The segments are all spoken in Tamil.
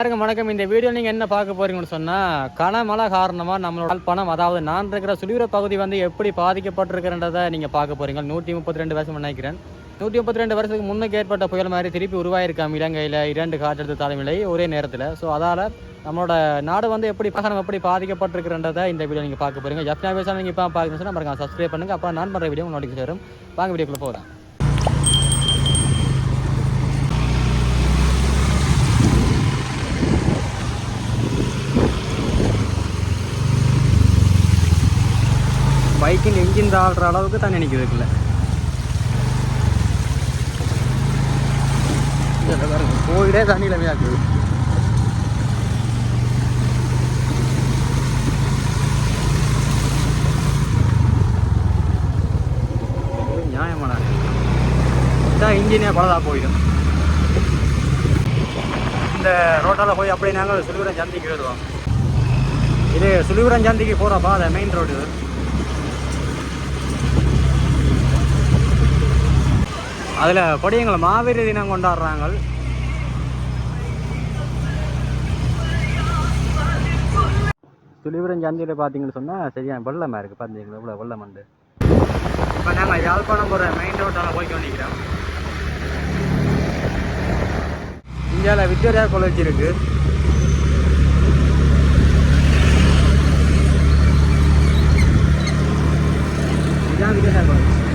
பாருங்க வணக்கம். இந்த வீடியோ நீங்கள் என்ன பார்க்க போறீங்கன்னு சொன்னால் கனமழை காரணமாக நம்மளோட பணம் அதாவது நான் இருக்கிற சுழிவுற பகுதி வந்து எப்படி பாதிக்கப்பட்டிருக்கிறன்றதை நீங்கள் பார்க்க போறீங்க. நூற்றி முப்பத்தி ரெண்டு வருஷம் நினைக்கிறேன். நூற்றி முப்பத்தி ரெண்டு வருஷத்துக்கு முன்னுக்கு ஏற்பட்ட புயல் மாதிரி திருப்பி உருவாயிருக்காம் இலங்கையில் இரண்டு காற்றழுத்த தலைநிலை ஒரே நேரத்தில். ஸோ அதால் நம்மளோட நாடு வந்து எப்படி பகனம் எப்படி பாதிக்கப்பட்டிருக்கிறன்றதை இந்த வீடியோ நீங்கள் பார்க்க போறீங்க. ஜப்னா பேசாமல் நீங்கள் இப்போ பார்க்கணும்னு சொன்னால் பாருங்க சப்ஸ்கிரைப் பண்ணுங்க. அப்போ நான் பண்ணுற வீடியோ உங்களுக்கு வரும். வாங்க வீடியோக்குள்ளே போகலாம். பைக்கின் இன்ஜின் தாழ்கிற அளவுக்கு தண்ணி நிற்கிறதுக்குள்ள போயிடே தண்ணியில் வியாக்குது நியாயமான இன்ஜினே பலதாக போயிடும். இந்த ரோட்டால் போய் அப்படியே நாங்கள் சுழிபுரம் சந்திக்கு வருவோம் இது சுழிபுரம் சந்திக்கு போகிற பாதை மெயின் ரோடு அதில் கொடியங்களை மாவீர தினம் கொண்டாடுறாங்க சுழிபுரம் சந்தியில் பார்த்தீங்கன்னு சொன்னால் சரியான வெள்ளமாக இருக்குது பார்த்தீங்களா இவ்வளோ வெள்ளம் உண்டு இப்போ நாங்கள் யாழ்ப்பாணம் போகிற மெயின் ரோட்டால் போய் கொண்டிக்கிறோம் இந்தியாவில் விக்டோரியா காலேஜ் இருக்குது இதுதான் விக்டோரியா காலேஜ்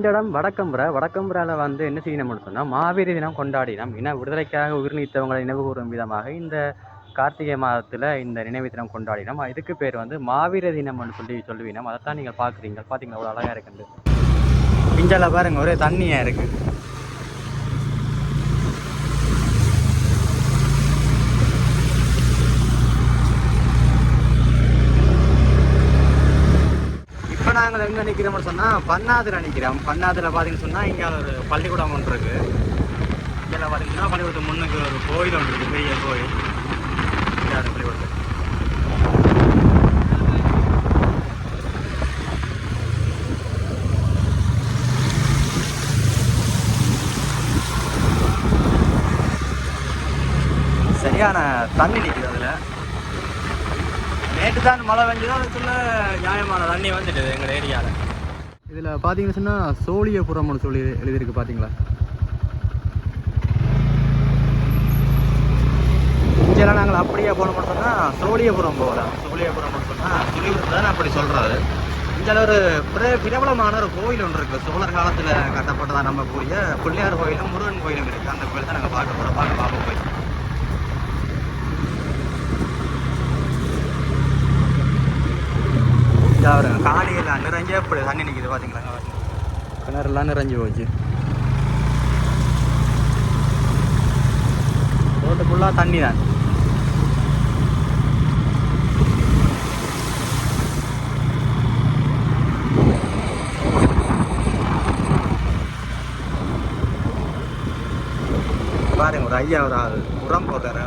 இந்த இடம் வடக்கம்புரை வடக்கம்புராவில் வந்து என்ன செய்யணும்னு சொன்னால் மாவீர தினம் கொண்டாடினோம். இன விடுதலைக்காக உயிர் நீத்தவங்களை நினைவு கூறும் விதமாக இந்த கார்த்திகை மாதத்தில் இந்த நினைவு தினம் கொண்டாடினோம். இதுக்கு பேர் வந்து மாவீர தினம்னு சொல்லி சொல்லுவீனம். அதைத்தான் நீங்கள் பார்க்குறீங்க. பார்த்தீங்களா அவ்வளோ அழகாக இருக்குது பிஞ்சால பாருங்க ஒரே தண்ணியாக இருக்குது இப்போ நாங்கள் எங்கே நிற்கிறோம்னு சொன்னால் பன்னாதில் நிற்கிறோம் பன்னாதில் பார்த்தீங்கன்னு சொன்னால் இங்கே ஒரு பள்ளிக்கூடம் ஒன்று இருக்குது இதில் பார்த்தீங்கன்னா பள்ளிக்கூடத்து முன்னுக்கு ஒரு கோயில் ஒன்று இருக்குது பெரிய கோயில். இங்கே பள்ளிக்கூடத்து சரியான தண்ணி நிற்குது நேற்று தான் மழை பெஞ்சதோ அதுக்குள்ள நியாயமான தண்ணி வந்துட்டு எங்கள் ஏரியாவில் இதில் பார்த்தீங்கன்னு சொன்னால் சோழியபுரம்னு சொல்லி எழுதியிருக்கு பார்த்தீங்களா இங்கெல்லாம் நாங்கள் அப்படியே போனோம்னு சொன்னால் சோழியபுரம் போகலாம். சோழியபுரம்னு சொன்னால் சுழிபுரம் தான் அப்படி சொல்கிறது இங்கே ஒரு பிர பிரபலமான ஒரு கோயில் ஒன்று இருக்குது சோழர் காலத்தில் கட்டப்பட்டதாக நம்பக்கூடிய பிள்ளையார் கோயிலும் முருகன் கோயிலும் இருக்குது அந்த கோயில் தான் நாங்கள் பார்க்க போகிறோம் பார்க்க பார்ப்போம் போய் பாருங்க காலையில் நிறைஞ்சே இப்படி தண்ணி நிற்கிது பார்த்தீங்களா கிணறுலாம் நிறைஞ்சு போச்சு. ரோட்டு ஃபுல்லாக தண்ணி தான் பாருங்க ஒரு ஐயா ஒரு ஆள் உரம் போட்டார்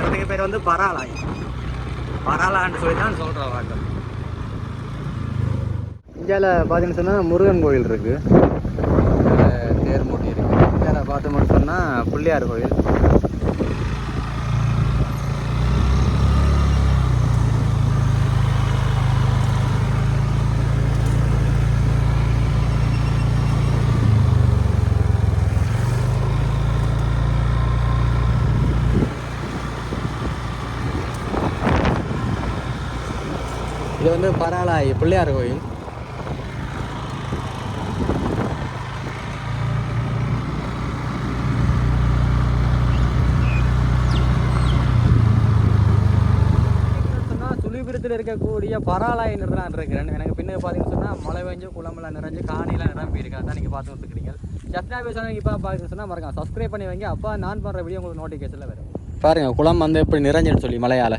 பதி இதுக்கு பேர் வந்து பராலயம் பராலான்னு சொல்லி தான் சொல்கிறோம் வாட்டம் இந்தியாவில் பார்த்தீங்கன்னு சொன்னால் முருகன் கோயில் இருக்கு. தேர்மூட்டி இருக்கு இந்தியாவில் பார்த்தோம்னு சொன்னால் பிள்ளையார் கோயில் வந்து பராலாய் பிள்ளையார் கோயில். சுழிபுரத்தில் இருக்கக்கூடிய பராலாயினர் தான் இருக்கிறேன் எனக்கு பின்னாடி பார்த்தீங்கன்னு சொன்னால் மழை பெஞ்சு குளமெல்லாம் நிறைஞ்சு காணிலாம் நிரம்பி இருக்கு அதான் நீங்கள் பார்த்து வந்துருக்கீங்க சப்ஸ்கிரைப் சொன்னாங்க இப்போ பார்த்து சொன்னால் மறக்காம சப்ஸ்கிரைப் பண்ணி வைங்க. அப்போ நான் பண்ணுற வீடியோ உங்களுக்கு நோட்டிஃபிகேஷனில் வரும். பாருங்க குளம் வந்து எப்படி நிறைஞ்சின்னு சொல்லி மழையால்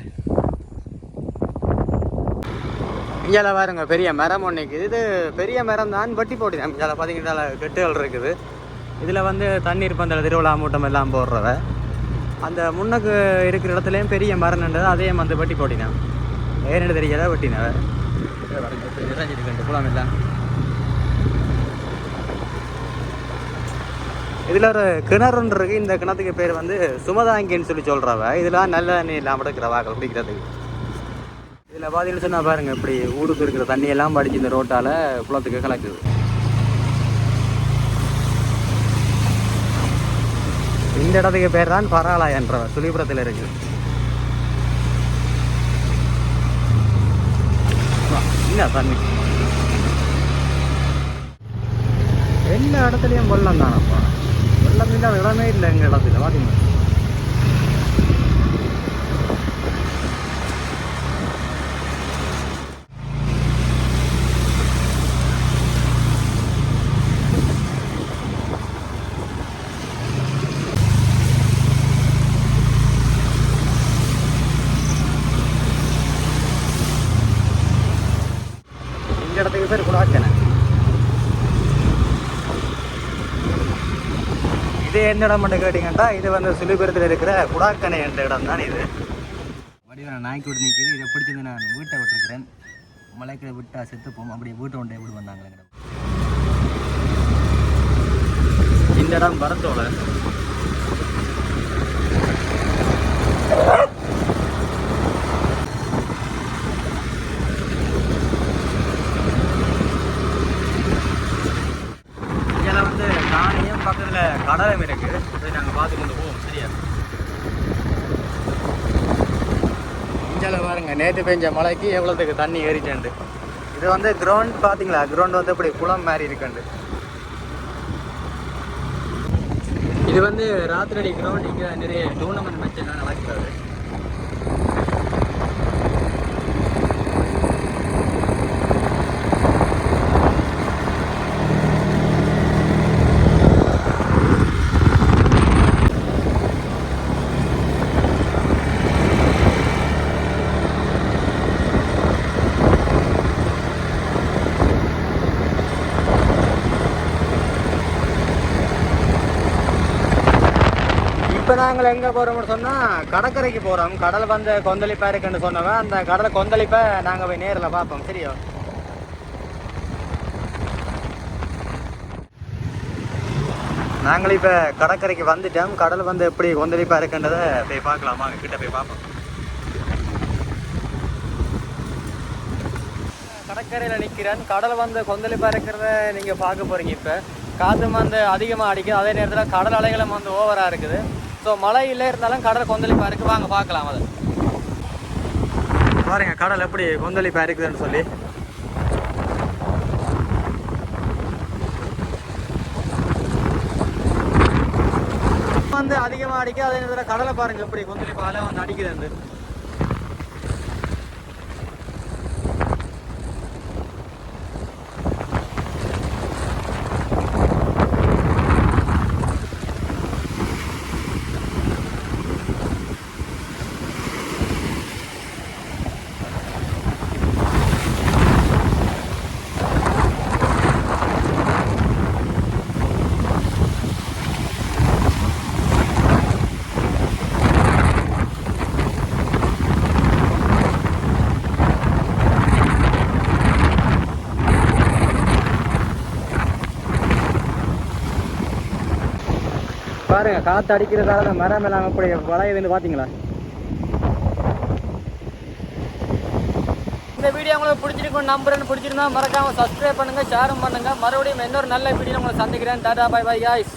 இங்கே பாருங்க பெரிய மரம் ஒன்று இருக்குது. இது பெரிய மரம் தான் வட்டி போட்டு இங்கே பார்த்தீங்கன்னா கெட்டுகள் இருக்குது. இதில் வந்து தண்ணீர் பந்தல் திருவிழா மூட்டம் எல்லாம் போடுறவ. அந்த முன்னுக்கு இருக்கிற இடத்துலையும் பெரிய மரம் நின்றது அதையும் வந்து வட்டி போட்டினான் ஏன்னு தெரியல வெட்டினவ? நிறைஞ்சிருக்கு குளம் எல்லாம் இதில் ஒரு கிணறுன்னு இருக்கு. இந்த கிணத்துக்கு பேர் வந்து சுமதாங்கின்னு சொல்லி சொல்கிறவ இதெல்லாம் நல்ல தண்ணி இல்லாமல் இருக்கிறவாக்கள் குடிக்கிறதுக்கு. இதில் பார்த்தீங்கன்னு சொன்னால் பாருங்கள் இப்படி ஊருக்கு இருக்கிற தண்ணியெல்லாம் படிச்சு இந்த ரோட்டால் குளத்துக்கு கலக்குது. இந்த இடத்துக்கு பேர் தான் பராலா என்ற சுழிபுரத்தில் இருக்குது என்ன தண்ணி? எல்லா இடத்துலையும் வெள்ளம் தானப்பா. வெள்ளம் இல்லாத இடமே இல்லை எங்கள் இடத்துல பார்த்தீங்கன்னா இந்த இடத்துக்கு பேர் குடாக்கனை இது என்ன இடம் மட்டும் கேட்டிங்கன்னா இது வந்து சுழிபுரத்தில் இருக்கிற குடாக்கனை என்ற இடம் தான் இது. வடிவன நாய்க்குடி நிற்கிது இதை பிடிச்சது நான் வீட்டை விட்டுருக்கிறேன். மலைக்கு விட்டா செத்துப்போம் அப்படியே வீட்டை ஒன்றை எப்படி வந்தாங்களே? இந்த இடம் வரத்தோட இதில் வந்து காணியும் பக்கத்தில் கடலும் இருக்கு போய் நாங்கள் பார்த்து கொண்டு போவோம் சரியா பாருங்கள் நேற்று பெஞ்ச மழைக்கு எவ்வளோத்துக்கு தண்ணி ஏறிச்சேண்டு. இது வந்து கிரவுண்ட் பார்த்தீங்களா கிரவுண்ட் வந்து இப்படி குளம் மாதிரி இருக்குண்டு. இது வந்து ராத்திரடி கிரவுண்ட் இங்கே நிறைய டூர்னமெண்ட் மேட்ச் எல்லாம் நடக்கிறது இப்போ நாங்கள் எங்கே போகிறோம்னு சொன்னால் கடற்கரைக்கு போகிறோம் கடல் வந்து கொந்தளிப்பாக இருக்குன்னு சொன்னவன். அந்த கடலை கொந்தளிப்பை நாங்கள் போய் நேரில் பார்ப்போம். சரியா? நாங்கள் இப்போ கடற்கரைக்கு வந்துட்டோம். கடல் வந்து எப்படி கொந்தளிப்பாக இருக்குன்றதை போய் பார்க்கலாமா. கிட்ட போய் பார்ப்போம். கடற்கரையில் நிற்கிறேன் கடல் வந்து கொந்தளிப்பாக இருக்கிறத நீங்கள் பார்க்க போகிறீங்க இப்போ. காற்று வந்து அதிகமாக அடிக்குது. அதே நேரத்தில் கடல் அலைகளும் வந்து ஓவராக இருக்குது. ஸோ மழை இல்லை இருந்தாலும் கடல் கொந்தளிப்பாக இருக்குது வாங்க பார்க்கலாம் அதை பாருங்க கடல் எப்படி கொந்தளிப்பாக இருக்குதுன்னு சொல்லி. வந்து அதிகமாக அடிக்க அதே நேரத்தில் கடலை பாருங்கள் எப்படி கொந்தளிப்பாக வந்து அடிக்குது பாருங்க காற்று அடிக்கிறதால மரம் எல்லாம் எப்படி வளையுதுன்னு பார்த்தீங்களா? இந்த வீடியோ உங்களுக்கு பிடிச்சிருக்கும் நம்புறேன்னு பிடிச்சிருந்தா மறக்காம சப்ஸ்கிரைப் பண்ணுங்க ஷேரும் பண்ணுங்க. மறுபடியும் இன்னொரு நல்ல வீடியோ உங்களை சந்திக்கிறேன். Tata bye bye guys.